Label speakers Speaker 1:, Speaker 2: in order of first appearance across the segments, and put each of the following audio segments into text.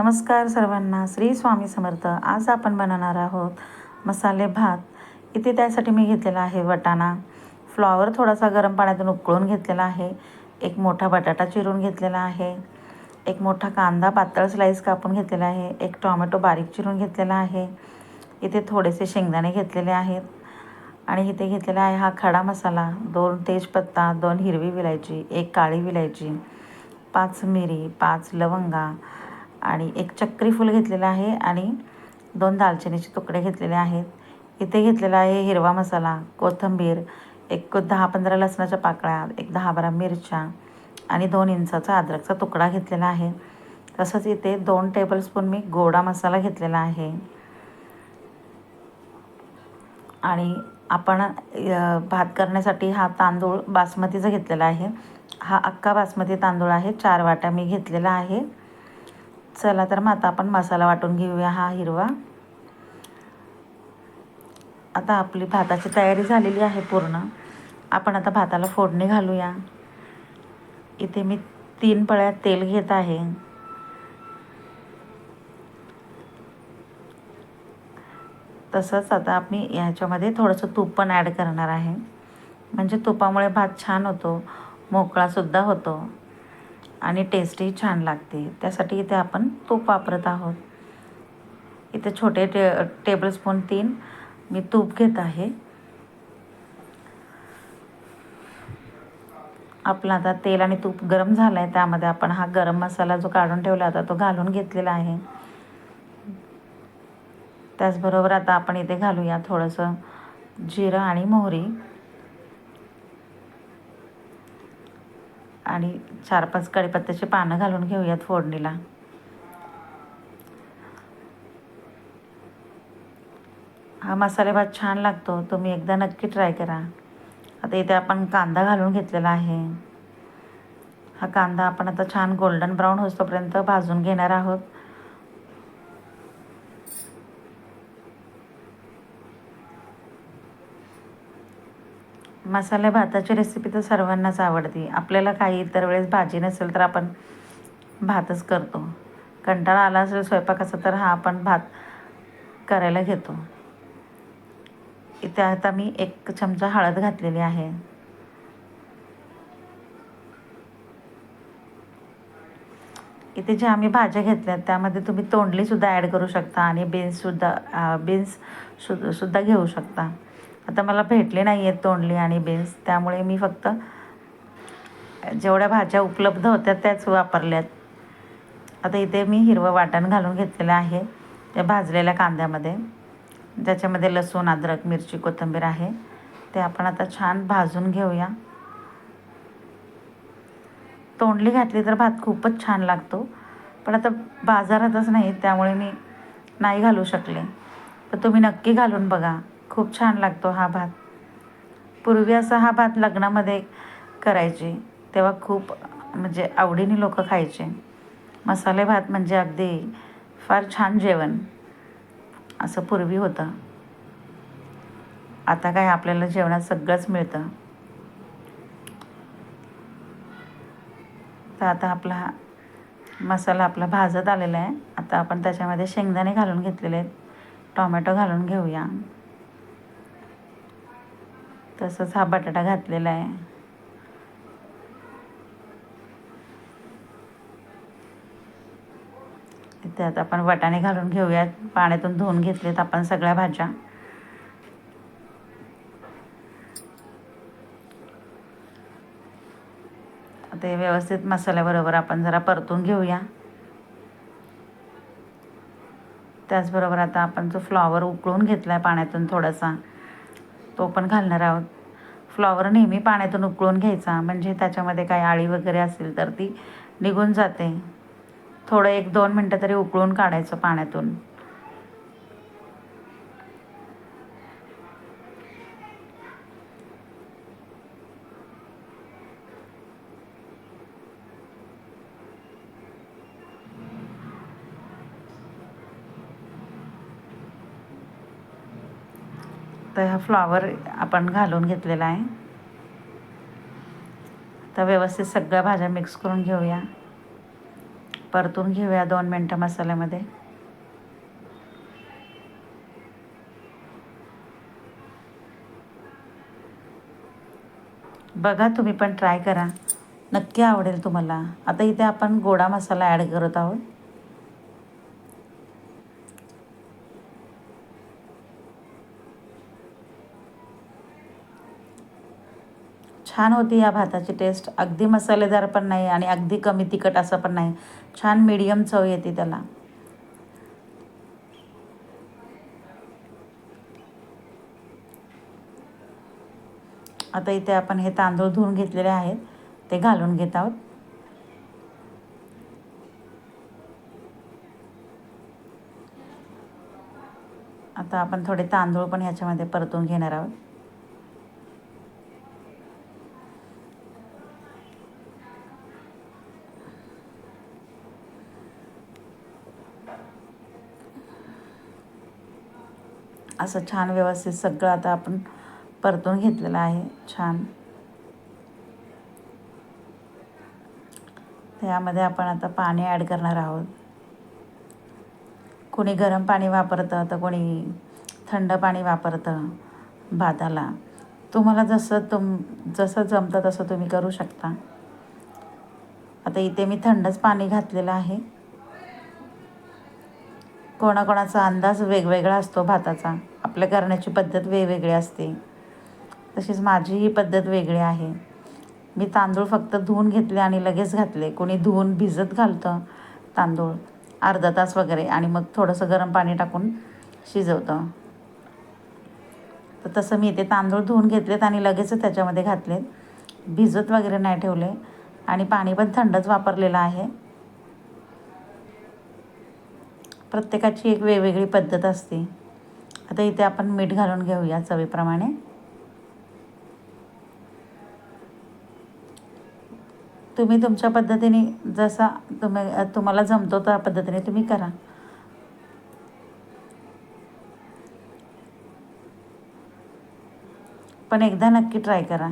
Speaker 1: नमस्कार सर्वांना. श्री स्वामी समर्थ. आज आपण बनवणार आहोत मसाले भात. इथे त्यासाठी मी घेतलेला आहे वटाणा. फ्लॉवर थोडासा गरम पाण्यातून उकळून घेतलेला आहे. एक मोठा बटाटा चिरून घेतलेला आहे. एक मोठा कांदा पातळ स्लाईस कापून घेतलेला आहे. एक टॉमॅटो बारीक चिरून घेतलेला आहे. इथे थोडेसे शेंगदाणे घेतलेले आहेत. आणि इथे घेतलेला आहे हा खडा मसाला. दोन तेजपत्ता दोन हिरवी विलायची एक काळी विलायची पाच मिरी पाच लवंगा आणि एक चक्री फूल घेतलेलं आहे आणि दोन दालचिनीचे तुकडे घेतलेले आहेत. इथे घेतलेला आहे हिरवा मसाला कोथिंबीर एक दहा पंधरा लसणाच्या पाकळ्या एक दहा बारा मिरच्या आणि दोन इंचाचा अद्रकचा तुकडा घेतलेला आहे. तसंच इथे दोन टेबलस्पून मी गोडा मसाला घेतलेला आहे. आणि आपण भात करण्यासाठी हा तांदूळ बासमतीचा घेतलेला आहे. हा अख्खा बासमती तांदूळ आहे. चार वाट्या मी घेतलेला आहे. चला तर मग आता आपण मसाला वाटून घेऊया हा हिरवा. आता आपली भाताची तयारी झालेली आहे पूर्ण. आपण आता भाताला फोडणी घालूया. इथे मी तीन पळ्या तेल घेत आहे. तसंच आता मी ह्याच्यामध्ये थोडंसं तूप पण ॲड करणार आहे. म्हणजे तुपामुळे भात छान होतो मोकळासुद्धा होतो. आणि टेस्टही छान लागते. त्यासाठी इथे आपण तूप वापरत आहोत. इथे छोटे टे टेबलस्पून तीन मी तूप घेत आहे. आपला आता तेल आणि तूप गरम झालं आहे त्यामध्ये आपण हा गरम मसाला जो काढून ठेवला होता तो घालून घेतलेला आहे. त्याचबरोबर आता आपण इथे घालूया थोडंसं जिरं आणि मोहरी. आणि चार पाच कढीपत्त्याची पानं घालून घेऊयात फोडणीला. हा मसाले भात छान लागतो. तुम्ही एकदा नक्की ट्राय करा. आता इथे आपण कांदा घालून घेतलेला आहे. हा कांदा आपण आता छान गोल्डन ब्राऊन होतोपर्यंत भाजून घेणार आहोत. मसाले भाताची रेसिपी तर सर्वांनाच आवडते. आपल्याला काही इतर वेळेस भाजी नसेल तर आपण भातच करतो. कंटाळा आला असेल स्वयंपाकाचा तर हा आपण भात करायला घेतो. इथे आता मी एक चमचा हळद घातलेली आहे. इथे ज्या आम्ही भाज्या घेतल्या त्यामध्ये तुम्ही तोंडलीसुद्धा ॲड करू शकता आणि बीन्ससुद्धा बीन्स सु सुद्धा घेऊ शकता. आता मला भेटले नाही आहेत तोंडली आणि बीन्स त्यामुळे मी फक्त जेवढ्या भाज्या उपलब्ध होत्या त्याच वापरल्यात. आता इथे मी हिरवं वाटण घालून घेतलेलं आहे त्या भाजलेल्या कांद्यामध्ये. ज्याच्यामध्ये लसूण अद्रक मिरची कोथिंबीर आहे ते आपण आता छान भाजून घेऊया. तोंडली घातली तर भात खूपच छान लागतो पण आता बाजारातच नाही त्यामुळे मी नाही घालू शकले. तर तुम्ही नक्की घालून बघा. खूप छान लागतो हा भात. पूर्वी असा हा भात लग्नामध्ये करायचे. तेव्हा खूप म्हणजे आवडीने लोक खायचे. मसाले भात म्हणजे अगदी फार छान जेवण. असं पूर्वी होतं. आता काय आपल्याला जेवणात सगळंच मिळतं. तर आता आपला हा मसाला आपला भाजत आलेला आहे. आता आपण त्याच्यामध्ये शेंगदाणे घालून घेतलेले आहेत. टॉमॅटो घालून घेऊया. तसंच हा बटाटा घातलेला आहे. त्यात आपण वाटाणे घालून घेऊयात. पाण्यातून धुवून घेतलेत आपण सगळ्या भाज्या. ते व्यवस्थित मसाल्याबरोबर आपण जरा परतून घेऊया. त्याचबरोबर आता आपण जो फ्लॉवर उकळून घेतला आहे पाण्यातून थोडासा तो पण घालणार आहोत. फ्लॉवर नेहमी पाण्यातून उकळून घ्यायचा. म्हणजे त्याच्यामध्ये काही आळी वगैरे असेल तर ती निघून जाते. थोडं एक दोन मिनटं तरी उकळून काढायचं पाण्यातून. तर हा फ्लॉवर आपण घालून घेतलेला आहे. तर व्यवस्थित सगळ्या भाज्या मिक्स करून घेऊया. परतून घेऊया दोन मिनटं मसाल्यामध्ये. बघा तुम्ही पण ट्राय करा. नक्की आवडेल तुम्हाला. आता इथे आपण गोडा मसाला ॲड करत आहोत. छान होती या भाताची टेस्ट. अगदी मसालेदार पण नाही आणि अगदी कमी तिखट असं पण नाही. छान मीडियम चव येते त्याला. आता इथे आपण हे तांदूळ धुवून घेतलेले आहेत. ते घालून घेत आहोत. आता आपण थोडे तांदूळ पण ह्याच्यामध्ये परतून घेणार आहोत. असं छान व्यवस्थित सगळं आता आपण परतून घेतलेलं आहे. छान. त्यामध्ये आपण आता पाणी ॲड करणार आहोत. कोणी गरम पाणी वापरतं तर कोणी थंड पाणी वापरतं भाताला. तुम्हाला जसं तुम जसं जमतं तसं तुम्ही करू शकता. आता इथे मी थंडच पाणी घातलेलं आहे. कोणाकोणाचा अंदाज वेगवेगळा असतो भाताचा. आपल्या करण्याची पद्धत वेगवेगळी असते. तशीच माझी ही पद्धत वेगळी आहे. मी तांदूळ फक्त धुवून घेतले आणि लगेच घातले. कोणी धुवून भिजत घालतं तांदूळ अर्धा तास वगैरे आणि मग थोडंसं गरम पाणी टाकून शिजवतं. तर तसं मी ते तांदूळ धुवून घेतलेत आणि लगेचच त्याच्यामध्ये घातलेत. भिजत वगैरे नाही ठेवले आणि पाणी पण थंडच वापरलेलं आहे. प्रत्येकाची एक वेगवेगळी पद्धत असते. आता इथे आपण मीठ घालून घेऊया चवीप्रमाणे. तुम्ही तुमच्या पद्धतीने जसा तुम्ही तुम्हाला जमतो त्या पद्धतीने तुम्ही करा. पण एकदा नक्की ट्राय करा.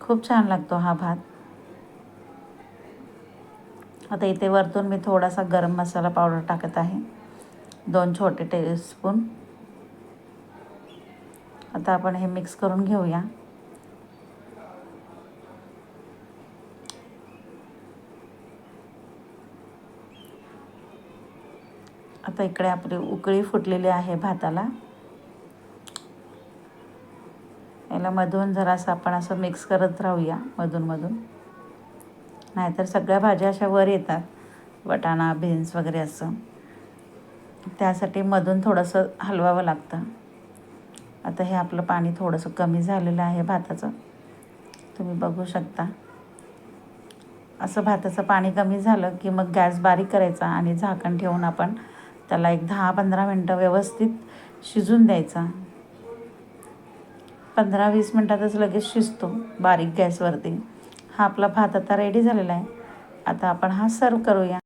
Speaker 1: खूप छान लागतो हा भात. आता इथे वरतून मी थोडासा गरम मसाला पावडर टाकत आहे. दोन छोटे टेस्पून. आता आपण हे मिक्स करून घेऊया. आता इकडे आपली उकळी फुटलेली आहे भाताला. याला मधून जरासं आपण असं मिक्स करत राहूया मधून मधून. नाहीतर सगळ्या भाज्या अशा वर येतात वटाणा बीन्स वगैरे असं. त्यासाठी मधून थोडंसं हलवावं लागतं. आता हे आपलं पाणी थोडंसं कमी झालेलं आहे भाताचं. तुम्ही बघू शकता. असं भाताचं पाणी कमी झालं की मग गॅस बारीक करायचा आणि झाकण ठेवून आपण त्याला एक दहा पंधरा मिनटं व्यवस्थित शिजून द्यायचा. पंधरा वीस मिनटातच लगेच शिजतो बारीक गॅसवरती. हा आपला भात आता रेडी झालेला आहे. आता आपण हा सर्व करूया.